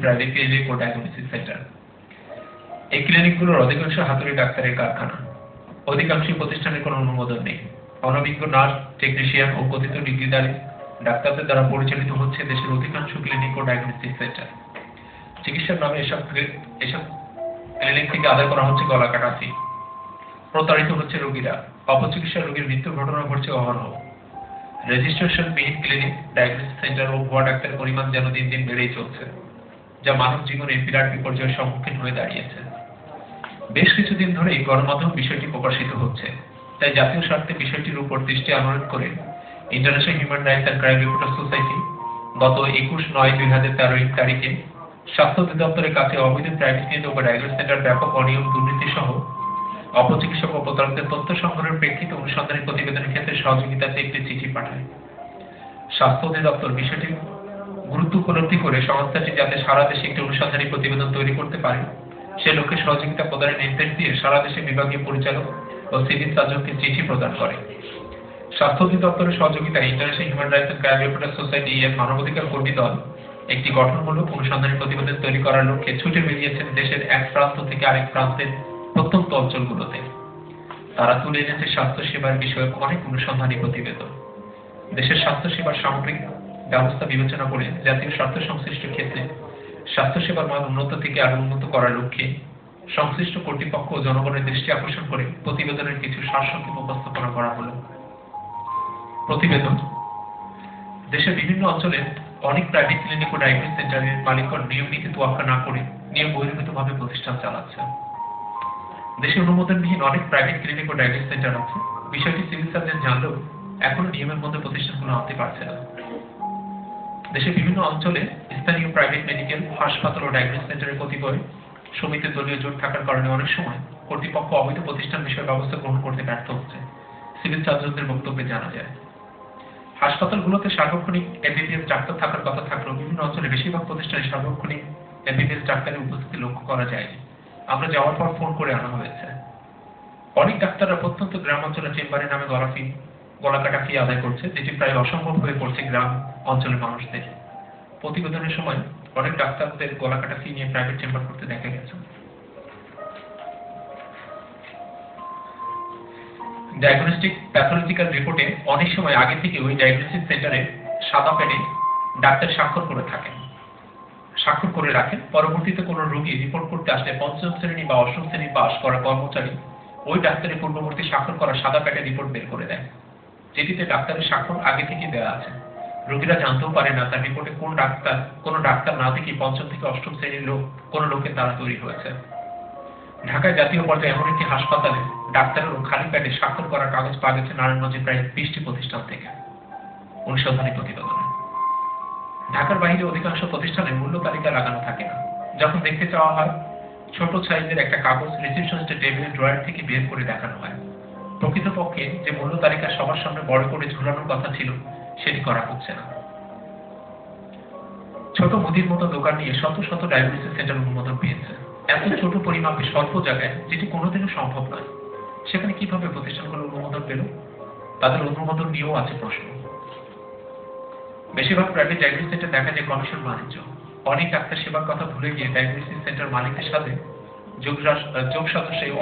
Private clinic ও centre, এই ক্লিনিকগুলোর অধিকাংশ হাতুড়ি ডাক্তারের কারখানা। অধিকাংশই প্রতিষ্ঠানের কোনো অনুমোদন নেই। অনভিজ্ঞ নার্স, টেকনিশিয়ান ও কথিত ডিগ্রিধারী ডাক্তারদের দ্বারা পরিচালিত হচ্ছে দেশের অধিকাংশ ক্লিনিক ও ডায়াগনোস্টিক সেন্টার। চিকিৎসার নামে এসব এসব ক্লিনিক থেকে আদায় করা হচ্ছে গলা কাটা ফি। প্রতারিত হচ্ছে রোগীরা। অপচিকিৎসা রোগীর মৃত্যুর ঘটনা ঘটছে অহরহ। রেজিস্ট্রেশন বিহীন ক্লিনিক, ডায়াগনোস্টিক সেন্টার ও ভুয়া ডাক্তারের পরিমাণ যেন দিন দিন বেড়েই চলছে। যা মানব জীবনে বিরাট বিপর্যয়ের সম্মুখীন হয়ে দাঁড়িয়েছে। বেশ কিছুদিন ধরেই গণমাধ্যম বিষয়টি প্রকাশিত হচ্ছে। তাই জাতীয় স্বার্থে বিষয়টির উপর দৃষ্টি আনোড়ন করে international human rights and crime reporter society গত একুশ নয় দুই হাজার তেরো তারিখে স্বাস্থ্য অধিদপ্তরের কাছে অবৈধ প্রাইভেট ও ডায়াগনোস সেন্টার ব্যাপক অনিয়ম দুর্নীতি সহ অপচিকিৎসক ও প্রতারকদের তথ্য সংগ্রহের প্রেক্ষিতে অনুসন্ধানী প্রতিবেদনের ক্ষেত্রে সহযোগিতাতে একটি চিঠি পাঠায়। স্বাস্থ্য অধিদপ্তর বিষয়টি গুরুত্ব উপলব্ধি করে সংস্থাটি যাতে সারা দেশে একটি অনুসন্ধানী প্রতিবেদন তৈরি করতে পারে, সে লক্ষ্যে সহযোগিতা প্রদানের নির্দেশ দিয়ে সারা দেশে বিভাগীয় পরিচালক ও সিভিল সার্জনকে চিঠি প্রদান করে। স্বাস্থ্য অধিদপ্তরের সহযোগিতায় international human rights and crime reporter society এর মানবাধিকার কর্মী দল একটি গঠনমূলক অনুসন্ধানী প্রতিবেদন তৈরি করার লক্ষ্যে ছুটে বেরিয়েছেন দেশের এক প্রান্ত থেকে আরেক প্রান্তের প্রত্যন্ত অঞ্চলগুলোতে। তারা তুলে এনেছে স্বাস্থ্য সেবার বিষয়ক অনেক অনুসন্ধানী প্রতিবেদন। দেশের স্বাস্থ্য সেবার সামগ্রিক ব্যবস্থা বিবেচনা করে জাতীয় স্বার্থ সংশ্লিষ্ট ক্ষেত্রে স্বাস্থ্যসেবার মান উন্নত থেকে আরও উন্নত করার লক্ষ্যে সংশ্লিষ্ট কর্তৃপক্ষ ও জনগণের দৃষ্টি আকর্ষণ করে প্রতিবেদনের কিছু সারসংক্ষেপ উপস্থাপনা করা হলো। প্রতিবেদন। দেশের বিভিন্ন অঞ্চলে অনেক প্রাইভেট ক্লিনিক ও ডায়াগনোস সেন্টারের মালিকগণ নিয়ম নীতি তোয়াক্কা না করে নিয়ম বহির্ভূতভাবে প্রতিষ্ঠান চালাচ্ছে দেশে অনুমোদনবিহীন অনেক প্রাইভেট ক্লিনিক ও ডায়াগনোস সেন্টার আছে। বিষয়টি সিভিল সার্জন জানলেও এখনও নিয়মের মধ্যে প্রতিষ্ঠানগুলো আনতে পারছে না। দেশের বিভিন্ন অঞ্চলে স্থানীয় প্রাইভেট মেডিকেল হাসপাতাল ও ডায়াগনোস সেন্টারের কতিপয় সমিতি দলীয় জোট থাকার কারণে অনেক সময় কর্তৃপক্ষ অবৈধ প্রতিষ্ঠান বিষয়ে ব্যবস্থা গ্রহণ করতে ব্যর্থ হচ্ছে, সিভিল সার্জনদের বক্তব্যে জানা যায়। হাসপাতালগুলোতে সার্বক্ষণিক এমবিবিএস ডাক্তার থাকার কথা থাকলেও বিভিন্ন অঞ্চলে বেশিরভাগ প্রতিষ্ঠানে সার্বক্ষণিক এমবিবিএস ডাক্তারের উপস্থিতি লক্ষ্য করা যায়নি। আমরা যাওয়ার পর ফোন করে আনা হয়েছে। অনেক ডাক্তাররা প্রত্যন্ত গ্রাম অঞ্চলে চেম্বারের নামে গলা ফি গলা কাটা ফি আদায় করছে, যেটি প্রায় অসম্ভব হয়ে পড়ছে গ্রাম অঞ্চলের মানুষদের। প্রতিবেদনের সময় অনেক ডাক্তারদের গলা কাটা ফি নিয়ে প্রাইভেট চেম্বার করতে দেখা গেছে। ডায়াগনস্টিক প্যাথোলজিক্যাল রিপোর্টে অনেক সময় আগে থেকে ওই ডায়াগনস্টিক সেন্টারে সাদা প্যাডে ডাক্তার স্বাক্ষর করে থাকেন। স্বাক্ষর করে রাখেন, পরবর্তীতে কোনো রোগী রিপোর্ট করতে আসলে পঞ্চম শ্রেণি বা অষ্টম শ্রেণি পাস করা কর্মচারী ওই ডাক্তারের পূর্ববর্তী স্বাক্ষর করা সাদা প্যাডে রিপোর্ট বের করে দেয় যেটিতে ডাক্তারের স্বাক্ষর আগে থেকে দেওয়া আছে। রোগীরা জানতেও পারে না তার রিপোর্টে কোন ডাক্তার কোন ডাক্তার না দেখি পঞ্চম থেকে অষ্টম শ্রেণির লোক কোন লোকের দ্বারা তৈরি হয়েছে। ঢাকায় জাতীয় পর্যায়ে এমন একটি হাসপাতালে ডাক্তারের খালি প্যাডে স্বাক্ষর করা কাগজ পাওয়া গেছে নারায়ণগঞ্জে প্রায় বিশটি প্রতিষ্ঠান থেকে। অনুসন্ধানী প্রতিবেদনে। ঢাকার বাইরে অধিকাংশ প্রতিষ্ঠানে মূল্য তালিকা লাগানো থাকে না। যখন দেখতে চাওয়া হয়, ছোট সাইজের একটা কাগজ রিসিপশনিস্টের টেবিলের ড্রয়ার থেকে বের করে দেখানো হয়। প্রকৃতপক্ষে যে মূল্য তালিকা সবার সামনে বড় করে ঝুলানোর কথা ছিল, সেটি করা হচ্ছে না। ছোট মুদির মতো দোকান নিয়ে শত শত ডায়াগনোসিস সেন্টার অনুমোদন পেয়েছে। এত ছোট পরিমাপে স্বল্প জায়গায়, যেটি কোনোদিনও সম্ভব নয়। সেখানে কীভাবে প্রতিষ্ঠানগুলো অনুমোদন পেল? তাদের অনুমোদন নিয়েও আছে প্রশ্ন। বেশিরভাগ প্রাইভেট ডায়াগনোসিস সেন্টার দেখা যায় কমিশন বাণিজ্য। অনেক ডাক্তার সেবার কথা ভুলে গিয়ে ডায়াগনোসিস সেন্টার মালিকদের সাথে যোগ যোগ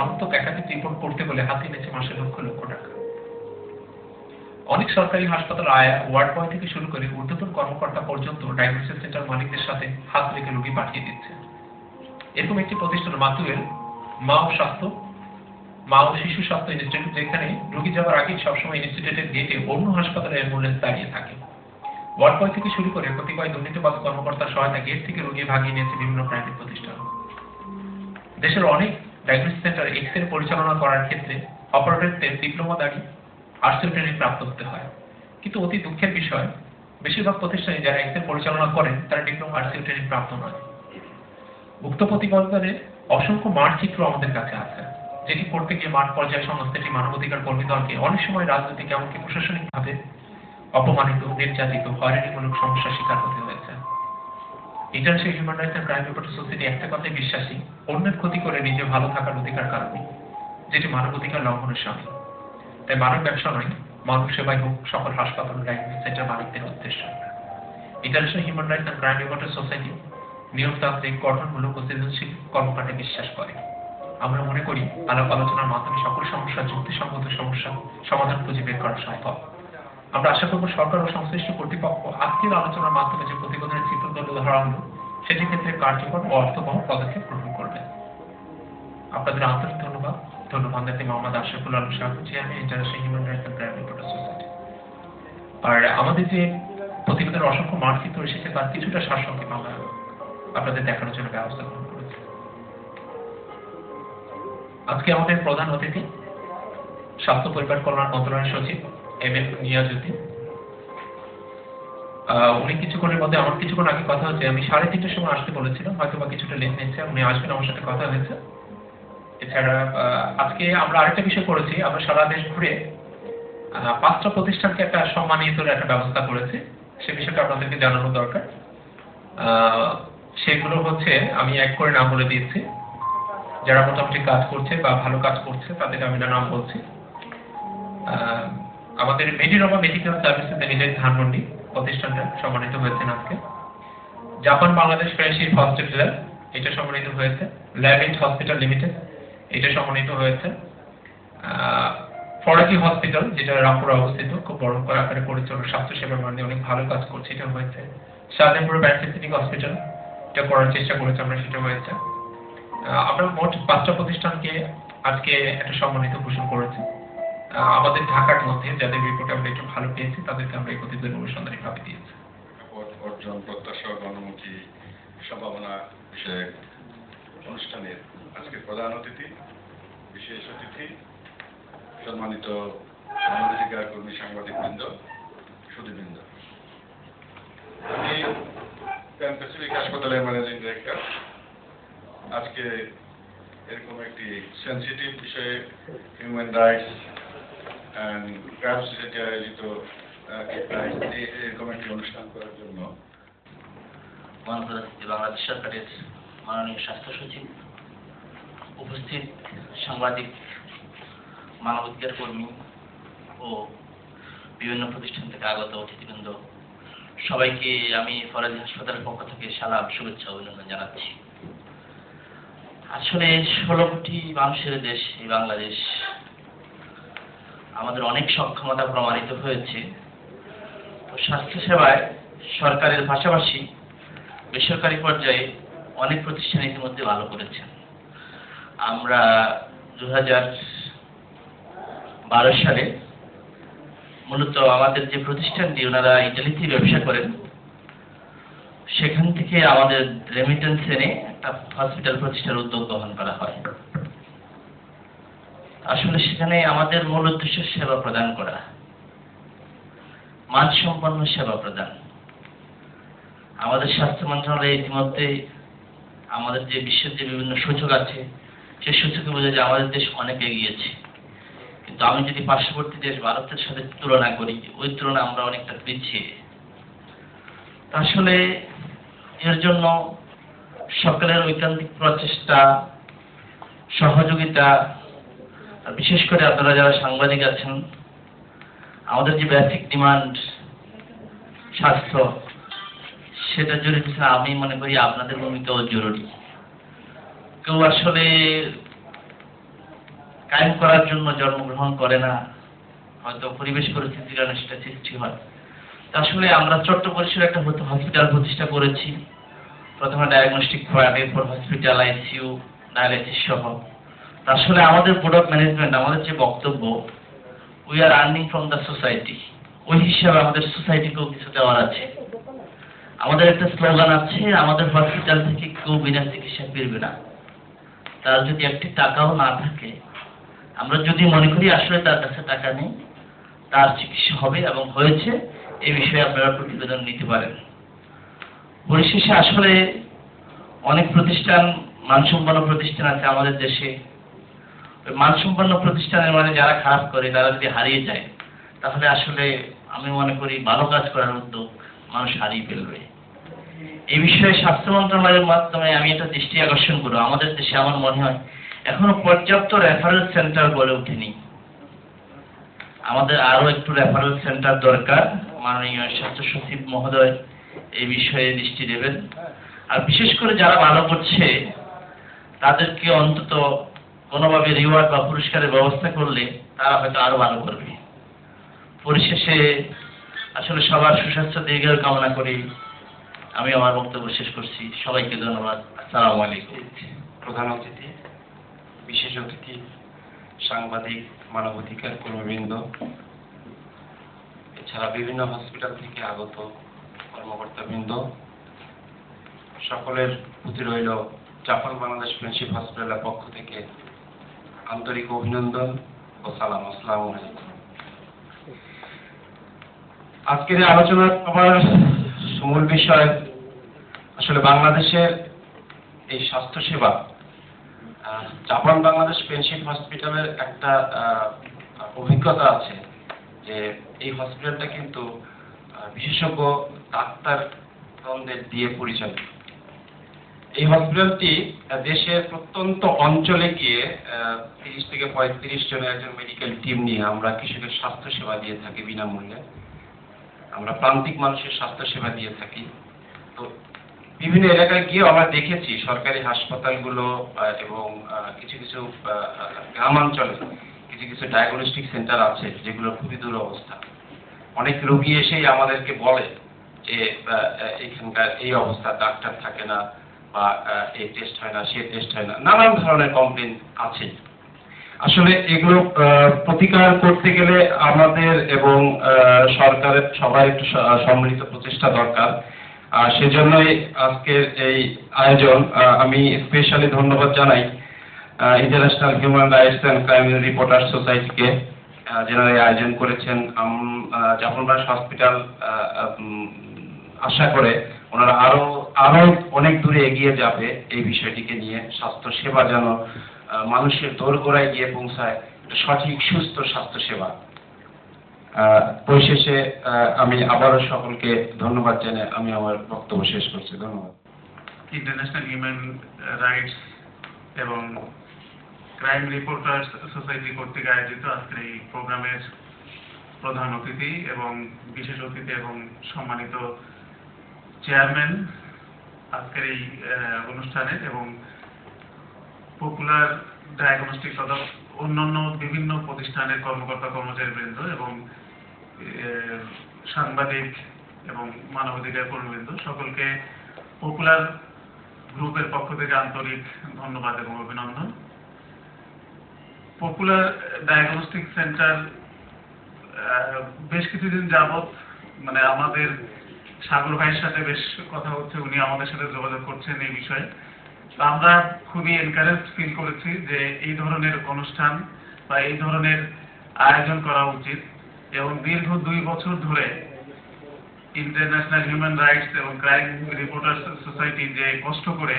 অনন্তক একাধিক রিপোর্ট করতে বলে হাতে নিয়েছে মাসে লক্ষ লক্ষ টাকা। অনেক সরকারি হাসপাতাল আয়া, ওয়ার্ড বয় থেকে শুরু করে ঊর্ধ্বতন কর্মকর্তা পর্যন্ত ডায়াগনোসিস সেন্টার মালিকদের সাথে হাত রেখে রোগী পাঠিয়ে দিচ্ছে। এরকম একটি প্রতিষ্ঠান, মাতুয়েল মা ও স্বাস্থ্য মা ও শিশু স্বাস্থ্য ইনস্টিটিউট, যেখানে রোগী যাওয়ার আগে সবসময় ইনস্টিটিউটের গেটে অন্য হাসপাতালের অ্যাম্বুলেন্স দাঁড়িয়ে থাকে। ওয়ার্ড বয় থেকে শুরু করে কতিপয় দুর্নীতিবাজ কর্মকর্তার সহায়তা গেট থেকে রোগী ভাগিয়ে নিয়েছে বিভিন্ন প্রাইভেট প্রতিষ্ঠান। দেশের অনেক ডায়াগনোসিস সেন্টার এক্স রে পরিচালনা করার ক্ষেত্রে অপারেটরদের ডিপ্লোমা দাঁড়ি আর্টসেল ট্রেনিং প্রাপ্ত হতে হয়। কিন্তু অতি দুঃখের বিষয়, বেশিরভাগ প্রতিষ্ঠানে যারা এক্স রে পরিচালনা করেন, তারা ডিপ্লোমা আর্টসেল ট্রেনিং প্রাপ্ত নয়। উক্ত প্রতিবেদনে অসংখ্য মাঠ চিত্র আমাদের কাছে আছে, যেটি করতে গিয়ে মাঠ পর্যায়ে সংস্থাটি মানবাধিকার কর্মী দলকে অনেক সময় রাজনৈতিক এমনকি প্রশাসনিকভাবে অপমানিত, নির্যাতিত, হয়রানিমূলক সমস্যার শিকার হতে হয়েছে। International human rights and crime reporter society একটা কথায় বিশ্বাসী, অন্যের ক্ষতি করে নিজে ভালো থাকার অধিকার কারণে যেটি মানবাধিকার লঙ্ঘনের সামিল। তাই মানব ব্যবসা নয় মানব সেবাই হোক, সকল হাসপাতাল ডায়াগনোসিস সেন্টার মালিকদের উদ্দেশ্য। International human rights and crime reporter society নিয়মতান্ত্রিক, গঠনমূলক ও সৃজনশীল কর্মকাণ্ডে বিশ্বাস করে। আমরা মনে করি আলাপ আলোচনার মাধ্যমে সকল সমস্যা, যুক্তিসঙ্গত সমস্যা সমাধান খুঁজে বের করা সম্ভব। আমরা আশা করব সরকার ও সংশ্লিষ্ট কর্তৃপক্ষ আজকের আলোচনার মাধ্যমে যে প্রতিবেদনের চিত্র তুলে ধরা হলো সেটি ক্ষেত্রে কার্যকর ও অর্থবহ পদক্ষেপ গ্রহণ করবে। আপনাদের আন্তরিক ধন্যবাদ। ধন্যবাদ জানাতে Mohammad Ashraful Alam Shah chairman international human rights and private protect society আর আমাদের যে প্রতিবেদনের অসংখ্য মার্কচিত্র এসেছে, তার কিছুটা সারসংক্ষেপ আমরা আপনাদের দেখানোর জন্য ব্যবস্থা গ্রহণ করেছি। আজকে আমাদের প্রধান অতিথি, স্বাস্থ্য পরিবার কল্যাণ মন্ত্রণালয়ের সচিব এম এফ নিয়াজুদ্দিন। উনি কিছুক্ষণের মধ্যে, আমার কিছুক্ষণ আগে কথা হচ্ছে, আমি সাড়ে তিনটের সময় আসতে বলেছিলাম হয়তো বা কিছুটা লেট নিচ্ছে উনি আসবেন, আমার সাথে কথা হয়েছে। এছাড়া আজকে আমরা আরেকটা বিষয় করেছি, আমরা সারা দেশ ঘুরে পাঁচটা প্রতিষ্ঠানকে একটা সম্মানিত একটা ব্যবস্থা করেছি, সে বিষয়টা আপনাদেরকে জানানো দরকার। সেগুলো হচ্ছে, আমি এক করে নাম বলে দিয়েছি। যারা মোটামুটি কাজ করছে বা ভালো কাজ করছে তাদের আমি নাম বলছি। আমাদের Medinova medical services limited Dhanmondi প্রতিষ্ঠানটা সম্মানিত হয়েছেন আজকে। জাপান, বাংলাদেশ ফ্রেন্ডশিপ হসপিটাল, এটা সম্মানিত হয়েছে। ল্যাবেট হসপিটাল লিমিটেড এটা সম্মানিত হয়েছে। ফরাকি হসপিটাল যেটা রামপুরে অবস্থিত, খুব বড় করে আকারে পরিচালনা স্বাস্থ্য সেবার মানে অনেক ভালো কাজ করছে, এটা হয়েছে। শাহজাহানপুর প্যারাসিটিক হসপিটাল এটা করার চেষ্টা করেছে আমরা, সেটা হয়েছে। আমরা মোট পাঁচটা প্রতিষ্ঠানকে আজকে একটা সম্মানিত ঘোষণা করেছি। আমাদের ঢাকার মধ্যে যাদের রিপোর্ট আমরা একটু ভালো পেয়েছি, তাদেরকে আমরা প্রতিবেদন অনুসন্ধানী ভাবে দিয়েছি অর্জন, প্রত্যাশা গণমুখী সম্ভাবনা বিষয়ক অনুষ্ঠানের আজকের প্রধান অতিথি, বিশেষ অতিথি, সম্মানিত মানবাধিকার কর্মী সাংবাদিকবৃন্দ সুদীবৃন্দ আমি প্যান প্যাসিফিক হাসপাতালের ম্যানেজিং ডিরেক্টর। আজকে এরকম একটি সেন্সিটিভ বিষয়ে হিউম্যান রাইটস ক্রাইম সোসাইটি আয়োজিত এরকম একটি অনুষ্ঠান উপস্থিত সাংবাদিক, মানবাধিকার কর্মী ও বিভিন্ন প্রতিষ্ঠান থেকে আগত অতিথিবৃন্দ, সবাইকে আমি ফরাজি হাসপাতালের পক্ষ থেকে সালাম, শুভেচ্ছা, অভিনন্দন জানাচ্ছি। আসলে ষোলো কোটি মানুষের দেশ এই বাংলাদেশ আমাদের অনেক সক্ষমতা প্রমাণিত হয়েছে। তো স্বাস্থ্য সেবায় সরকারের পাশাপাশি বেসরকারি পর্যায়ে অনেক প্রতিষ্ঠান ইতিমধ্যে ভালো করেছেন। আমরা দু হাজার বারো সালে মূলত আমাদের যে প্রতিষ্ঠানটি, ওনারা ইটালিতে ব্যবসা করেন। সেখান থেকে আমাদের রেমিটেন্স এনে একটা হসপিটাল প্রতিষ্ঠার উদ্যোগ গ্রহণ করা হয়। আসলে সেখানে আমাদের মূল উদ্দেশ্য সেবা প্রদান করা। মানসম্পন্ন সেবা প্রদান। আমাদের স্বাস্থ্য মন্ত্রণালয় ইতিমধ্যে আমাদের যে বিশ্বের যে বিভিন্ন সূচক আছে, সেই সূচকে বোঝা যায় আমাদের দেশ অনেক এগিয়েছে। কিন্তু আমি যদি পার্শ্ববর্তী দেশ ভারতের সাথে তুলনা করি, ওই তুলনা আমরা অনেকটা পিছিয়ে। আসলে এর জন্য সকলের ঐকান্তিক প্রচেষ্টা, সহযোগিতা আর বিশেষ করে আপনারা যারা সাংবাদিক আছেন, আমাদের যে বেসিক ডিমান্ড স্বাস্থ্য, সেটা জরুরি আমি মনে করি আপনাদের ভূমিকাও জরুরি। কেউ আসলে কায়েম করার জন্য জন্মগ্রহণ করে না, হয়তো পরিবেশ পরিস্থিতির কারণে সেটা সৃষ্টি হয়। তা আসলে আমরা ছোট্ট পরিসরে একটা হসপিটাল প্রতিষ্ঠা করেছি। প্রথমে ডায়াগনস্টিক ওয়ার্ড এরপর হসপিটাল আইসিইউ ডায়ালিসিস সহ। আসলে আমাদের অফ ম্যানেজমেন্ট আমাদের যে বক্তব্য we are earning from the society ওই হিসাবে আমাদের সোসাইটিকেও কিছু দেওয়ার আছে। আমাদের একটা স্লোগান আছে, আমাদের হসপিটাল থেকে কেউ বিনা চিকিৎসা ফিরবে না। তার যদি একটি টাকাও না থাকে, আমরা যদি মনে করি আসলে তার কাছে টাকা নেই, তার চিকিৎসা হবে এবং হয়েছে এই বিষয়ে আপনারা প্রতিবেদন নিতে পারেন। পরিশেষে আসলে অনেক প্রতিষ্ঠান, মানসম্পন্ন প্রতিষ্ঠান আছে আমাদের দেশে। মানসম্পন্ন প্রতিষ্ঠানের মানে যারা খারাপ করে, তারা যদি হারিয়ে যায়, তাহলে আসলে আমি মনে করি ভালো কাজ করার উদ্যোগ মানুষ হারিয়ে ফেলবে। এই বিষয়ে স্বাস্থ্য মন্ত্রণালয়ের মাধ্যমে আমি এটা দৃষ্টি আকর্ষণ করব। আমাদের দেশে আমার মনে হয়, এখনও পর্যাপ্ত রেফারেল সেন্টার গড়ে ওঠেনি। আমাদের আরও একটু রেফারেল সেন্টার দরকার। মাননীয় স্বাস্থ্য সচিব মহোদয় এই বিষয়ে দৃষ্টি দেবেন। আর বিশেষ করে যারা ভালো করছে, তাদেরকে অন্তত কোনোভাবে রিওয়ার্ড বা পুরস্কারের ব্যবস্থা করলে তারা হয়তো আরও ভালো করবে। পরিশেষে আসলে সবার সুস্বাস্থ্য, দীর্ঘায়ু কামনা করি আমি আমার বক্তব্য শেষ করছি। সবাইকে ধন্যবাদ। আসসালামু আলাইকুম। প্রধান অতিথি, বিশেষ অতিথি, সাংবাদিক, মানবাধিকার কর্মীবৃন্দ, এছাড়া বিভিন্ন হসপিটাল থেকে আগত কর্মকর্তাবৃন্দ, সকলের প্রতি রইল জাপান বাংলাদেশ ফ্রেন্ডশিপ হসপিটালের পক্ষ থেকে আন্তরিক অভিনন্দন ও সালাম, আসসালামু আজকের আলোচনা আমার মূল বিষয় আসলে বাংলাদেশের এই স্বাস্থ্যসেবা। জাপান, বাংলাদেশ ফ্রেন্ডশিপ হসপিটালের একটা অভিজ্ঞতা আছে যে এই হসপিটালটা কিন্তু বিশেষজ্ঞ ডাক্তারগণদের দিয়ে পরিচালিত। এই হসপিটালটি দেশের প্রত্যন্ত অঞ্চলে গিয়ে তিরিশ থেকে পঁয়ত্রিশ জনের একজন মেডিকেল টিম নিয়ে আমরা কৃষকের স্বাস্থ্য সেবা দিয়ে থাকি বিনামূল্যে। আমরা প্রান্তিক মানুষের স্বাস্থ্য সেবা দিয়ে থাকি। তো বিভিন্ন এলাকায় গিয়ে আমরা দেখেছি সরকারি হাসপাতালগুলো এবং কিছু কিছু গ্রামাঞ্চলে কিছু কিছু ডায়াগনস্টিক সেন্টার আছে যেগুলো খুবই দুরবস্থা অনেক রোগী এসেই আমাদেরকে বলে যে এখানকার এই অবস্থা, ডাক্তার থাকে না। বা এই টেস্ট হয় না, সে টেস্ট হয় না। নানান ধরনের কমপ্লেন আছে। আসলে এগুলো প্রতিকার করতে গেলে আমাদের এবং সরকারের সবার একটু সম্মিলিত প্রচেষ্টা দরকার। আর সেজন্যই আজকের এই আয়োজন আমি স্পেশালি ধন্যবাদ জানাই international human rights and crime reporter সোসাইটিকে যারা আয়োজন করেছেন। জাফরবাস হসপিটাল আশা করে ওনারা আরও আরও অনেক দূরে এগিয়ে যাবে এই বিষয়টিকে নিয়ে। স্বাস্থ্য সেবা যেন মানুষের দোরগোড়ায় গিয়ে পৌঁছায় সঠিক, সুস্থ স্বাস্থ্য সেবা পরিশেষে আমি আবারও সকলকে ধন্যবাদ জানিয়ে আমি আমার বক্তব্য শেষ করছি। ধন্যবাদ। ইন্টারন্যাশনাল হিউম্যান রাইটস এবং ক্রাইম রিপোর্টার্স সোসাইটি কর্তৃক আয়োজিত আজকের এই প্রোগ্রামের প্রধান অতিথি এবং বিশেষ অতিথি এবং সম্মানিত চেয়ারম্যান আজকের এই অনুষ্ঠানের এবং পপুলার ডায়াগনস্টিক তথা অন্যান্য বিভিন্ন প্রতিষ্ঠানের কর্মকর্তা কর্মচারীবৃন্দ এবং সাংবাদিক এবং মানবাধিকার কর্মীবৃন্দ সকলকে পপুলার গ্রুপের পক্ষ থেকে আন্তরিক ধন্যবাদ এবং অভিনন্দন। পপুলার ডায়াগনস্টিক সেন্টার বেশ কিছুদিন যাবত মানে আমাদের সাগর ভাইয়ের সাথে বেশ কথা হচ্ছে উনি আমাদের সাথে যোগাযোগ করছেন এই বিষয়ে। তো আমরা খুবই এনকারেজ ফিল করেছি যে এই ধরনের অনুষ্ঠান বা এই ধরনের আয়োজন করা উচিত এবং দীর্ঘ দুই বছর ধরে ইন্টারন্যাশনাল হিউম্যান রাইটস এবং ক্রাইম রিপোর্টার্স সোসাইটি যে কষ্ট করে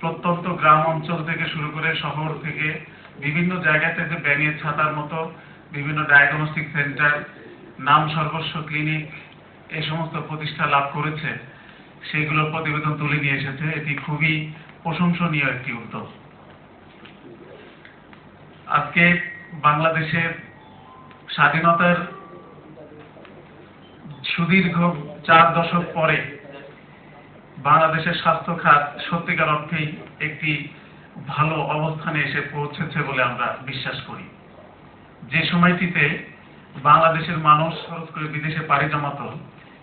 প্রত্যন্ত গ্রাম অঞ্চল থেকে শুরু করে শহর থেকে বিভিন্ন জায়গাতে যে ব্যাঙের ছাতার মতো বিভিন্ন ডায়াগনস্টিক সেন্টার নাম সর্বস্ব ক্লিনিক এই সমস্ত প্রতিষ্ঠা লাভ করেছে সেগুলোর প্রতিবেদন তুলে নিয়ে এসেছে। এটি খুবই প্রশংসনীয় একটি উদ্যোগ। আজকে বাংলাদেশের স্বাধীনতার সুদীর্ঘ চার দশক পরে বাংলাদেশের স্বাস্থ্য খাত সত্যিকার অর্থেই একটি ভালো অবস্থানে এসে পৌঁছেছে বলে আমরা বিশ্বাস করি। যে সময়টিতে বাংলাদেশের মানুষ করে বিদেশে পাড়ি জমাত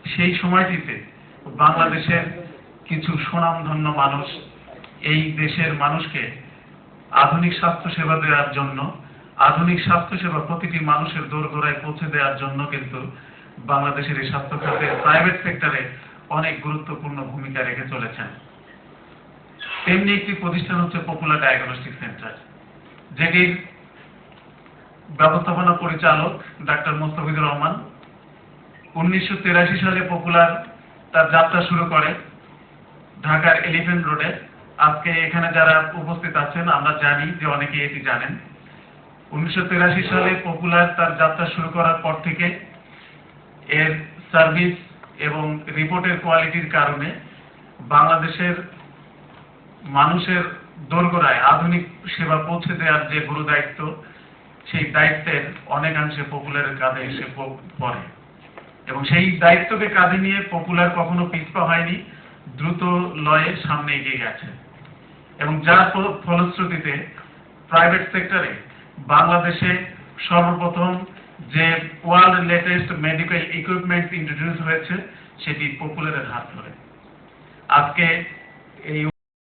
সেই সময়টিতে বাংলাদেশের কিছু সুনামধন্য মানুষ এই দেশের মানুষকে আধুনিক স্বাস্থ্য সেবা দেওয়ার জন্য, আধুনিক স্বাস্থ্য সেবা প্রতিটি মানুষের দোরগোড়ায় পৌঁছে দেওয়ার জন্য কিন্তু বাংলাদেশের এই স্বাস্থ্য খাতে প্রাইভেট সেক্টরে অনেক গুরুত্বপূর্ণ ভূমিকা রেখে চলেছেন। তেমনি একটি প্রতিষ্ঠান হচ্ছে পপুলার ডায়াগনস্টিক সেন্টার যেটির ব্যবস্থাপনা পরিচালক ডাক্তার মোস্তাফিজুর রহমান উনিশশো সালে পপুলার তার যাত্রা শুরু করে ঢাকার এলিফেন্ট রোডে আজকে এখানে যারা উপস্থিত আছেন, আমরা জানি যে অনেকে এটি জানেন। উনিশশো সালে পপুলার তার যাত্রা শুরু করার পর থেকে এর সার্ভিস এবং রিপোর্টের কোয়ালিটির কারণে বাংলাদেশের মানুষের দোরগোড়ায় আধুনিক সেবা পৌঁছে দেওয়ার যে গুরু দায়িত্ব সেই দায়িত্বের অনেকাংশে পপুলারের কাঁধে এসে পড়ে। এবং সেই দায়িত্বকে কাঁধে নিয়ে পপুলার কখনো পিছপা হয়নি, দ্রুত লয়ে সামনে এগিয়ে গেছে। এবং যার ফলশ্রুতিতে প্রাইভেট সেক্টরে বাংলাদেশে সর্বপ্রথম যে world latest medical equipment introduce হয়েছে, সেটি পপুলারের হাত ধরে। আজকে এই